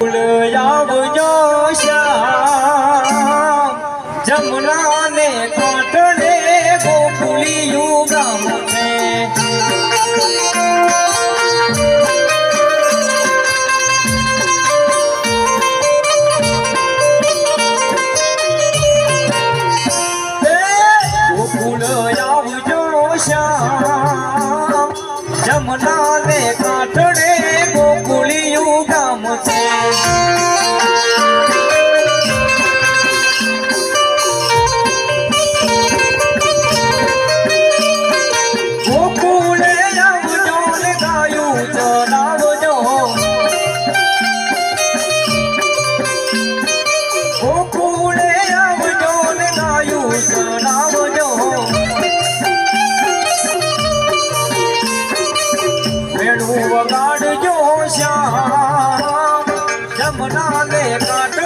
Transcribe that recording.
除了要 વગાડજો શ્યામ જમના લે કાંઠડે